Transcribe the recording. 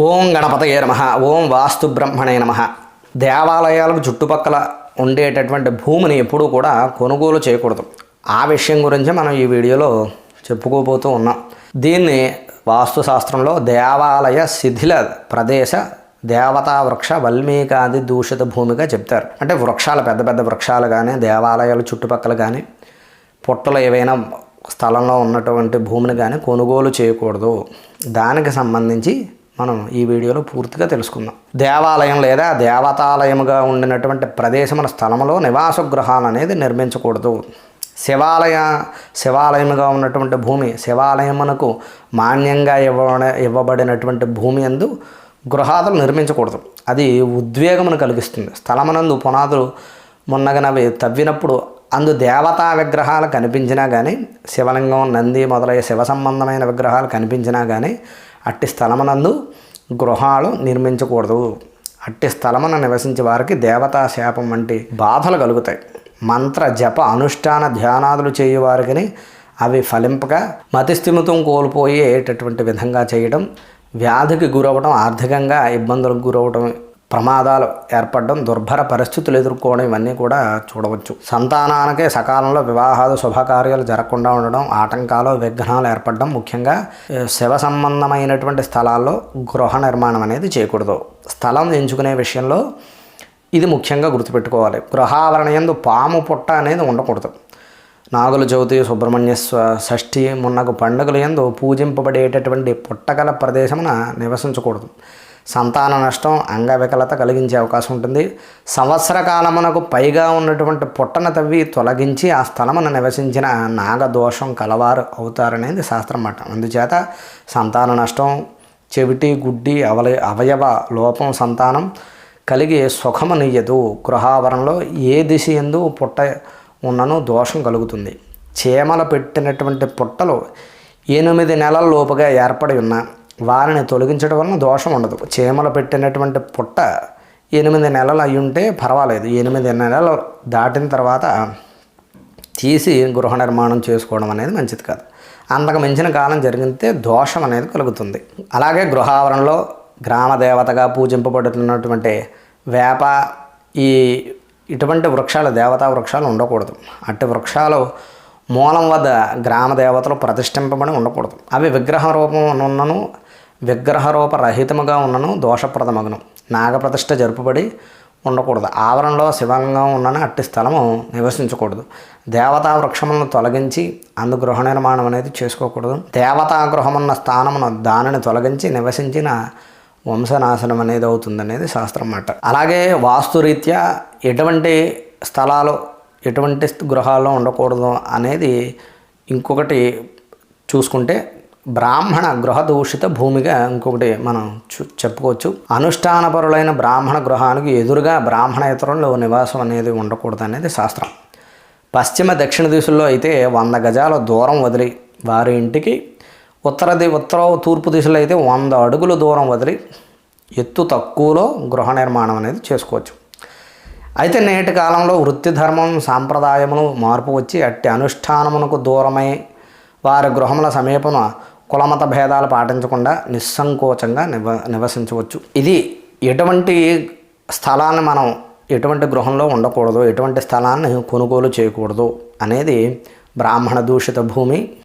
ఓం గణపతయే నమ. ఓం వాస్తు బ్రహ్మణే నమ. దేవాలయాలకు చుట్టుపక్కల ఉండేటటువంటి భూమిని ఎప్పుడూ కూడా కొనుగోలు చేయకూడదు. ఆ విషయం గురించి మనం ఈ వీడియోలో చెప్పుకోబోతూ ఉన్నాం. దీన్ని వాస్తు శాస్త్రంలో దేవాలయ శిథిల ప్రదేశ దేవతా వృక్ష వల్మీకాది దూషిత భూమిగా చెప్తారు. అంటే వృక్షాలు పెద్ద పెద్ద వృక్షాలు కానీ దేవాలయాలు చుట్టుపక్కల కానీ పుట్టలు ఏవైనా స్థలంలో ఉన్నటువంటి భూమిని కానీ కొనుగోలు చేయకూడదు. దానికి సంబంధించి మనం ఈ వీడియోలో పూర్తిగా తెలుసుకుందాం. దేవాలయం లేదా దేవతాలయముగా ఉండినటువంటి ప్రదేశముల స్థలంలో నివాస గృహాలు అనేది నిర్మించకూడదు. శివాలయ శివాలయముగా ఉన్నటువంటి భూమి శివాలయమునకు మాన్యంగా ఇవ్వ ఇవ్వబడినటువంటి భూమి అందు గృహాదులు నిర్మించకూడదు. అది ఉద్వేగమును కలిగిస్తుంది. స్థలమునందు పునాదులు మున్నగనవి తవ్వినప్పుడు అందు దేవతా విగ్రహాలు కనిపించినా కానీ శివలింగం నంది మొదలైన శివ సంబంధమైన విగ్రహాలు కనిపించినా కానీ అట్టి స్థలమునందు గృహాలు నిర్మించకూడదు. అట్టి స్థలమున నివసించే వారికి దేవతా శాపం వంటి బాధలు కలుగుతాయి. మంత్ర జప అనుష్ఠాన ధ్యానాదులు చేయువారికి అవి ఫలింపక మతిస్థిమితం కోల్పోయేటటువంటి విధంగా చేయడం వ్యాధికి గురవడం ఆర్థికంగా ఇబ్బందులకు గురవడం ప్రమాదాలు ఏర్పడడం దుర్భర పరిస్థితులు ఎదుర్కోవడం ఇవన్నీ కూడా చూడవచ్చు. సంతానానికి సకాలంలో వివాహాలు శుభకార్యాలు జరగకుండా ఉండడం ఆటంకాలు విఘ్నాలు ఏర్పడడం ముఖ్యంగా శివ సంబంధమైనటువంటి స్థలాల్లో గృహ నిర్మాణం అనేది చేయకూడదు. స్థలం ఎంచుకునే విషయంలో ఇది ముఖ్యంగా గుర్తుపెట్టుకోవాలి. గృహావరణ యందు పాము పుట్ట అనేది ఉండకూడదు. నాగుల చవితి సుబ్రహ్మణ్య షష్ఠి మున్నగు పండుగల ఎందు పూజింపబడేటటువంటి పుట్టగల ప్రదేశమున నివసించకూడదు. సంతాన నష్టం అంగవికలత కలిగించే అవకాశం ఉంటుంది. సంవత్సర కాలమునకు పైగా ఉన్నటువంటి పుట్టన తవ్వి తొలగించి ఆ స్థలమున నివసించిన నాగదోషం కలవారు అవుతారనేది శాస్త్రం మాట. అందుచేత సంతాన నష్టం చెవిటి గుడ్డి అవల అవయవ లోపం సంతానం కలిగి సుఖమనియ్యదు గృహావరణలో ఏ దిశ ఎందు పుట్ట ఉన్నను దోషం కలుగుతుంది. చీమలు పెట్టినటువంటి పుట్టలు ఎనిమిది నెలల లోపుగా ఏర్పడి ఉన్న వారిని తొలగించడం వలన దోషం ఉండదు. చీమలు పెట్టినటువంటి పుట్ట ఎనిమిది నెలలు అయి ఉంటే పర్వాలేదు. ఎనిమిది నెలలు దాటిన తర్వాత తీసి గృహ నిర్మాణం చేసుకోవడం అనేది మంచిది కాదు. అంతకు మించిన కాలం జరిగితే దోషం అనేది కలుగుతుంది. అలాగే గృహావరణలో గ్రామ దేవతగా పూజింపబడుతున్నటువంటి వేప ఈ ఇటువంటి వృక్షాలు దేవతా వృక్షాలు ఉండకూడదు. అట్టి వృక్షాలు మూలం వద్ద గ్రామ దేవతలు ప్రతిష్ఠింపబడి ఉండకూడదు. అవి విగ్రహ రూపం ఉన్నను విగ్రహరూప రహితముగా ఉన్నను దోషప్రదమగును. నాగప్రతిష్ఠ జరుపుబడి ఉండకూడదు. ఆవరణలో శివంగం ఉన్నను అట్టి స్థలము నివసించకూడదు. దేవతా వృక్షములను తొలగించి అందు గృహ నిర్మాణం అనేది చేసుకోకూడదు. దేవతా గృహమున్న స్థానమును దానిని తొలగించి నివసించిన వంశనాశనం అనేది అవుతుందనేది శాస్త్రం మాట. అలాగే వాస్తురీత్యా ఎటువంటి స్థలాలు ఎటువంటి గృహాల్లో ఉండకూడదు అనేది ఇంకొకటి చూసుకుంటే బ్రాహ్మణ గృహ దూషిత భూమిగా ఇంకొకటి మనం చూ చెప్పుకోవచ్చు. అనుష్ఠానపరులైన బ్రాహ్మణ గృహానికి ఎదురుగా బ్రాహ్మణేతరంలో నివాసం అనేది ఉండకూడదు అనేది శాస్త్రం. పశ్చిమ దక్షిణ దిశల్లో అయితే వంద గజాల దూరం వదిలి వారి ఇంటికి ఉత్తర ది ఉత్తర తూర్పు దిశలో అయితే వంద అడుగుల దూరం వదిలి ఎత్తు తక్కువలో గృహ నిర్మాణం అనేది చేసుకోవచ్చు. అయితే నేటి కాలంలో వృత్తి ధర్మం సాంప్రదాయమును మార్పు వచ్చి అట్టి అనుష్ఠానమునకు దూరమై వారి గృహముల సమీపం కులమత భేదాలు పాటించకుండా నిస్సంకోచంగా నివ నివసించవచ్చు. ఇది ఎటువంటి స్థలాన్ని మనం ఎటువంటి గృహంలో ఉండకూడదు ఎటువంటి స్థలాన్ని కొనుగోలు చేయకూడదు అనేది బ్రాహ్మణ దూషిత భూమి